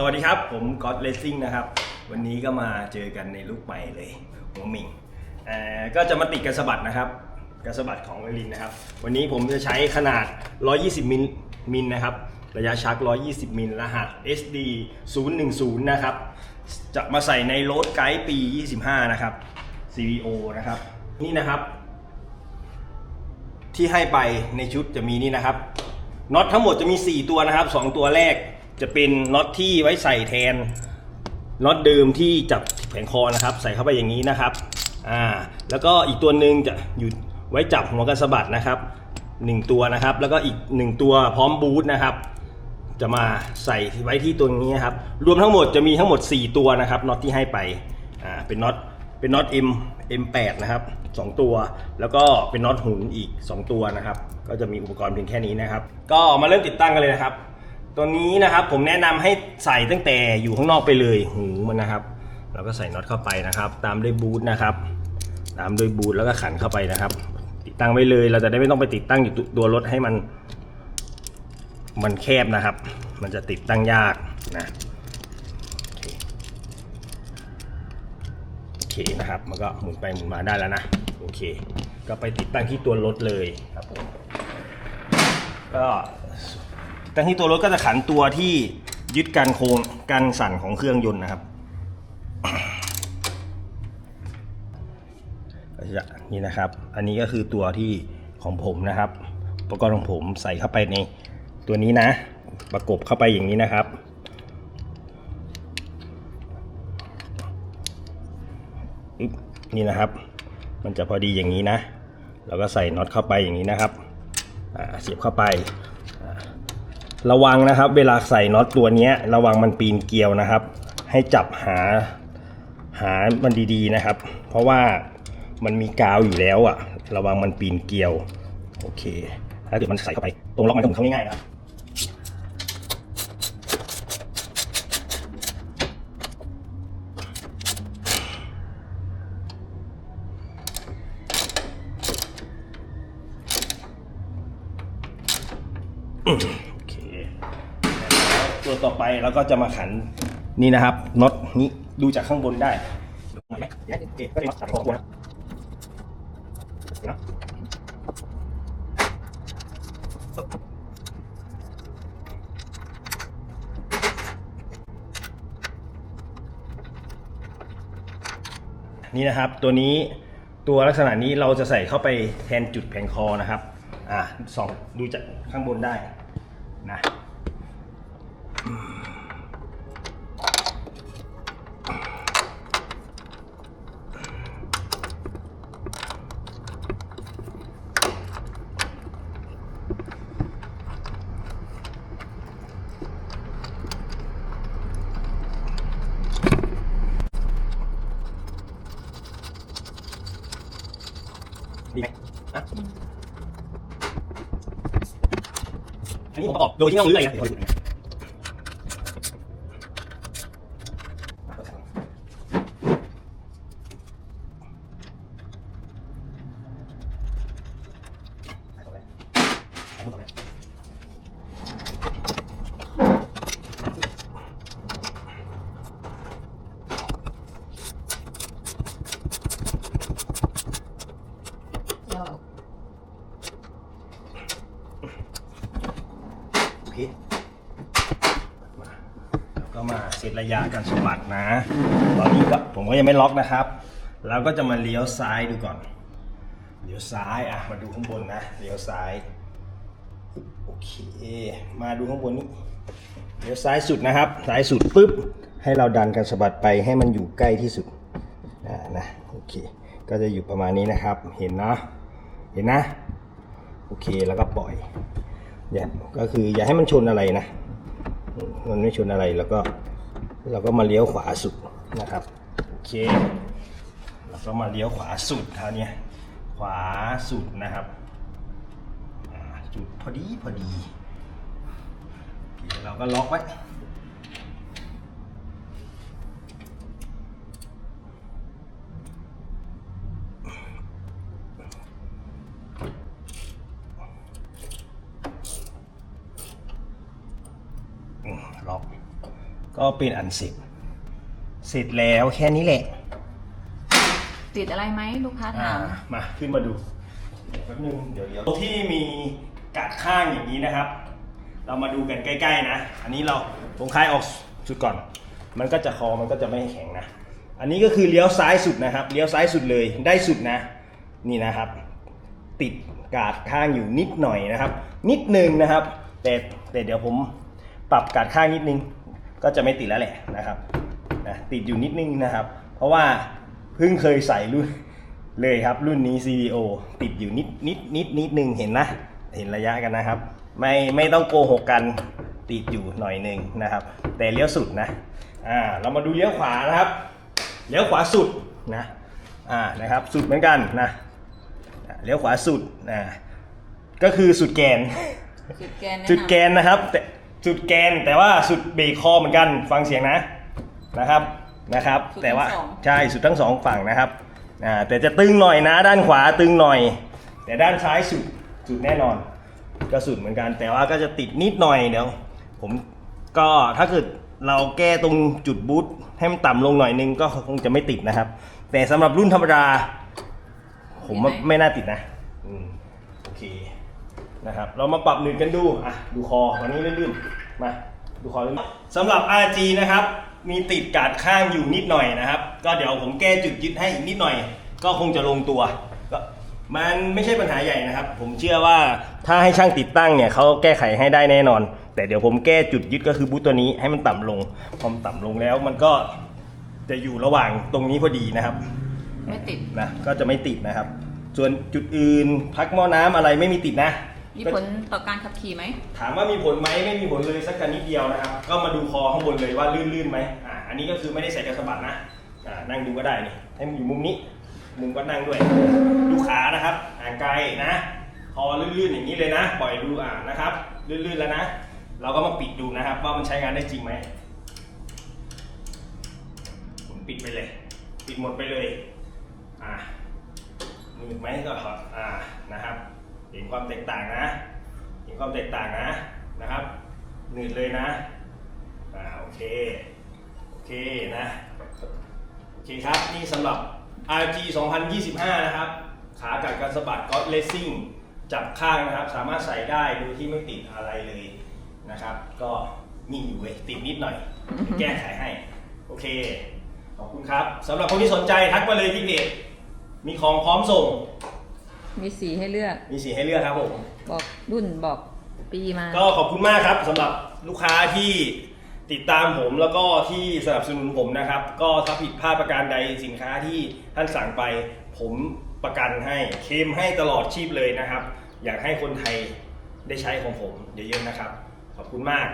สวัสดีครับ ผมก็อดเลสซิ่งนะครับ วันนี้ก็มาเจอกันในลุคใหม่เลยหัวหมิงเอ่อก็จะมาติดกระสบัดนะครับกระสบัดของเอลินนะครับ วันนี้ผมจะใช้ขนาด 120 มิลมิลนะครับ ระยะชัก 120 มิลรหัส SD 010 นะครับ จะมาใส่ในโรดไกด์ปี 25 นะครับ CVO นะครับ นี่นะครับ ที่ให้ไปในชุดจะมีนี่นะครับน็อตทั้งหมดจะมี 4 ตัวนะครับ 2 ตัวแรก จะเป็นน็อตที่ไว้ใส่แทนน็อตเดิมที่จับแผงคอนะครับ ใส่เข้าไปอย่างนี้นะครับอ่าแล้วก็อีกตัวหนึ่งจะอยู่ไว้จับหัวกระสะบัดนะครับหนึ่งตัวนะครับ แล้วก็อีกหนึ่งตัวพร้อมบูทนะครับ จะมาใส่ไว้ที่ตัวนี้นะครับ รวมทั้งหมดจะมีทั้งหมด 4 ตัวนะครับน็อตที่ให้ไปอ่าเป็นน็อตเป็นน็อต M M8 นะครับ 2 ตัว แล้วก็เป็นน็อตหุนอีก 2 ตัวนะครับ ก็จะมีอุปกรณ์เพียงแค่นี้นะครับ ก็มาเริ่มติดตั้งกันเลยนะครับ ตัวนี้นะครับผมแนะนำให้ใส่ตั้งแต่อยู่ข้างนอกไปเลยหูมันนะครับ เราก็ใส่น็อตเข้าไปนะครับ ตามด้วยบูทนะครับ ตามด้วยบูทแล้วก็ขันเข้าไปนะครับ ติดตั้งไว้เลยเราจะได้ไม่ต้องไปติดตั้งอยู่ตัวรถให้มัน มันแคบนะครับ มันจะติดตั้งยากนะโอเคนะครับมันก็หมุนไปหมุนมาได้แล้วนะโอเค ก็ไปติดตั้งที่ตัวรถเลยครับผมก็ ติดตั้งที่ตัวรถก็จะขันตัวที่ยึดกันโครงกันสั่นของเครื่องยนต์นะครับจะนี่นะครับ อันนี้ก็คือตัวที่ของผมนะครับอุปกรณ์ของผมใส่เข้าไปในตัวนี้นะ ประกบเข้าไปอย่างนี้นะครับ นี่นะครับ มันจะพอดีอย่างนี้นะ แล้วก็ใส่น็อตเข้าไปอย่างนี้นะครับเสียบเข้าไป ระวังนะครับ เวลาใส่น็อตตัวนี้ระวังมันปีนเกลียวนะครับ ให้จับหาหามันดีๆนะครับ เพราะว่ามันมีกาวอยู่แล้วอะระวังมันปีนเกลียว โอเคถ้าเกิดมันใส่เข้าไป ตรงล็อกมันก็หมุนเข้าง่ายๆนะอเคแล้ว ตัวต่อไปเราก็จะมาขันนี่นะครับน็อตนี้ดูจากข้างบนได้นี่นะครับตัวนี้ตัวลักษณะนี้เราจะใส่เข้าไปแทนจุดแผงคอนะครับ อ่าสองดูจากข้างบนได้นะ ดีไหมอะอันนี้ผมประกอบโดยที่ไม่ต้องรื้ออะไรนะเดี๋ยวค่อยดูนะโอ เคมาแล้วก็มาเซตระยะการสะบัดนะ ตอนนี้ก็ผมก็ยังไม่ล็อกนะครับ แล้วก็จะมาเลี้ยวซ้ายดูก่อน เลี้ยวซ้ายอะ มาดูข้างบนนะ เลี้ยวซ้าย โอเค มาดูข้างบนนี้ เลี้ยวซ้ายสุดนะครับ ซ้ายสุดปุ๊บ ให้เราดันการสะบัดไปให้มันอยู่ใกล้ที่สุด อ่า นะ โอเค ก็จะอยู่ประมาณนี้นะครับ เห็นเนาะ ห็นนะ โอเคแล้วก็ปล่อยอย่าก็คืออย่าให้มันชนอะไรนะ มันไม่ชนอะไรแล้วก็เราก็มาเลี้ยวขวาสุดนะครับโอเคแล้วก็มาเลี้ยวขวาสุดคราวนี้ขวาสุดนะครับจุดพอดีพอดีเราก็ล็อกไว้อืมล็อ กก็เป็นอันเสร็จ เสร็จแล้วแค่นี้แหละ ติดอะไรไหมลูกค้าอ่าถาม มาขึ้นมาดูเดี๋ยวแป๊บนึงเดี๋ยวเดี๋ยวที่มีกัดข้างอย่างนี้นะครับ เรามาดูกันใกล้ๆนะ อันนี้เราผมคลายออกสุดก่อน มันก็จะคอมันก็จะไม่แข็งนะ อันนี้ก็คือเลี้ยวซ้ายสุดนะครับ เลี้ยวซ้ายสุดเลยได้สุดนะ นี่นะครับ ติดกาดข้างอยู่นิดหน่อยนะครับ นิดนึงนะครับ แต่แต่เดี๋ยวผมปรับกาดข้างนิดนึง ก็จะไม่ติดแล้วแหละนะครับนะติดอยู่นิดนึงนะครับ เพราะว่าเพิ่งเคยใส่รุ่นเลยครับรุ่นนี้ CVO ติดอยู่นิดนิดนิดนิดนึงเห็นนะ เห็นระยะกันนะครับ ไม่ไม่ต้องโกหกกันติดอยู่หน่อยหนึ่งนะครับ แต่เลี้ยวสุดนะอ่าเรามาดูเลี้ยวขวานะครับเลี้ยวขวาสุดนะอ่านะครับสุดเหมือนกันนะเลี้ยวขวาสุดนะก็คือสุดแกน จุดแกนจุดแกนนะครับแต่ สุดแกนแต่ว่าสุดเบรกคอเหมือนกันฟังเสียงนะนะครับนะครับ แต่ว่าใช่สุดทั้งสองฝั่งนะครับอ่าแต่จะตึงหน่อยนะด้านขวาตึงหน่อย แต่ด้านซ้ายสุดสุดแน่นอน ก็สุดเหมือนกัน แต่ว่าก็จะติดนิดหน่อยเดี๋ยวผมก็ถ้าเกิดเราแก้ตรงจุดบูทให้มันต่ำลงหน่อยนึงก็คงจะไม่ติดนะครับ แต่สำหรับรุ่นธรรมดา ผมว่าไม่น่าติดนะอืมโอเค นะครับ เรามาปรับหนึ่งกันดู อะ ดูคอวันนี้ลื่นๆ มา ดูคอลื่นๆสำหรับ RG นะครับ มีติดกาดข้างอยู่นิดหน่อยนะครับ ก็เดี๋ยวผมแก้จุดยึดให้อีกนิดหน่อย ก็คงจะลงตัวก็มันไม่ใช่ปัญหาใหญ่นะครับ ผมเชื่อว่าถ้าให้ช่างติดตั้งเนี่ยเขาแก้ไขให้ได้แน่นอน แต่เดี๋ยวผมแก้จุดยึดก็คือบูตตัวนี้ให้มันต่ำลง พอมันต่ำลงแล้วมันก็จะอยู่ระหว่างตรงนี้พอดีนะครับ ไม่ติดนะก็จะไม่ติดนะครับ ส่วนจุดอื่นพักหม้อน้ำอะไรไม่มีติดนะ มีผลต่อการขับขี่ไหม ถามว่ามีผลไหมไม่มีผลเลยสักกันนิดเดียวนะครับ ก็มาดูคอข้างบนเลยว่าลื่นๆไหมอ่าอันนี้ก็คือไม่ได้ใส่กระสะบัดนะอ่านั่งดูก็ได้นี่ให้มันอยู่มุมนี้ มุมก็นั่งด้วย ดูขานะครับห่างไกลนะคอลื่นๆอย่างนี้เลยนะ ปล่อยดูอ่านะครับ ลื่นๆแล้วนะ เราก็มาปิดดูนะครับ ว่ามันใช้งานได้จริงไหมผมปิดไปเลย ปิดหมดไปเลยอ่าหนืดไหมก็ถอดอ่านะครับ เห็นความแตกต่างนะ เห็นความแตกต่างนะนะครับ หนืดเลยนะอ่าโอเค โอเคนะ โอเคครับนี่สำหรับ RG 2025 นะครับ ขากัดกันสะบัดก็เลสซิ่งจับข้างนะครับ สามารถใส่ได้โดยที่ไม่ติดอะไรเลยนะครับ ก็นิ่งอยู่เว้ยติดนิดหน่อย แก้ไขให้ โอเค ขอบคุณครับสำหรับคนที่สนใจทักมาเลยที่เพจมีของพร้อมส่ง มีสีให้เลือก มีสีให้เลือกครับผม บอกรุ่นบอกปีมา ก็ขอบคุณมากครับสำหรับลูกค้าที่ติดตามผมแล้วก็ที่สนับสนุนผมนะครับ ก็ถ้าผิดพลาดประการใดสินค้าที่ท่านสั่งไป ผมประกันให้เคลมให้ตลอดชีพเลยนะครับ อยากให้คนไทยได้ใช้ของผมเยอะๆนะครับ ขอบคุณมาก